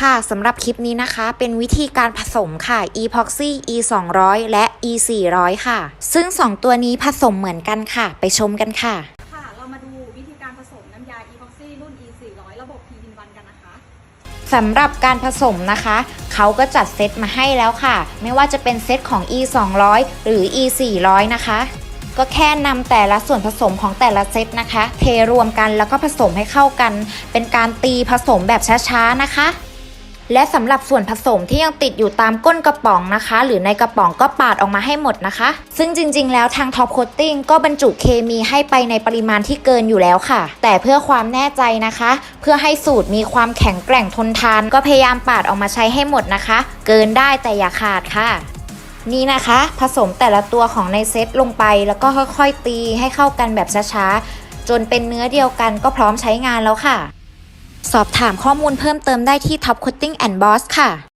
ค่ะสำหรับคลิปนี้นะคะ เป็นวิธีการผสมค่ะ epoxy e 2 0 0และ e 4 0 0ค่ะ ซึ่ง 2 ตัวนี้ผสมเหมือนกันค่ะ ไปชมกันค่ะ ค่ะ เรามาดูวิธีการผสมน้ำยา epoxy รุ่น e 4 0 0ระบบ p in 1กันนะคะสำหรับการผสมนะคะ เขาก็จัดเซตมาให้แล้วค่ะ ไม่ว่าจะเป็นเซตของ e 2 0 0หรือ e 4 0 0นะคะก็แค่นำแต่ละส่วนผสมของแต่ละเซตนะคะ เทรวมกันแล้วก็ผสมให้เข้ากัน เป็นการตีผสมแบบช้าๆนะคะ และสำหรับส่วนผสมที่ยังติดอยู่ตามก้นกระป๋องนะคะ หรือในกระป๋องก็ปาดออกมาให้หมดนะคะ ซึ่งจริงๆ แล้วทางท็อปโคตติ้งก็บรรจุเคมีให้ไปในปริมาณที่เกินอยู่แล้วค่ะ แต่เพื่อความแน่ใจนะคะ เพื่อให้สูตรมีความแข็งแกร่งทนทาน ก็พยายามปาดออกมาใช้ให้หมดนะคะ เกินได้แต่อย่าขาดค่ะนี่นะคะ ผสมแต่ละตัวของในเซตลงไปแล้วก็ค่อยๆตีให้เข้ากันแบบช้าๆ จนเป็นเนื้อเดียวกันก็พร้อมใช้งานแล้วค่ะ สอบถามข้อมูลเพิ่มเติมได้ที่ Top Coating and Boss ค่ะ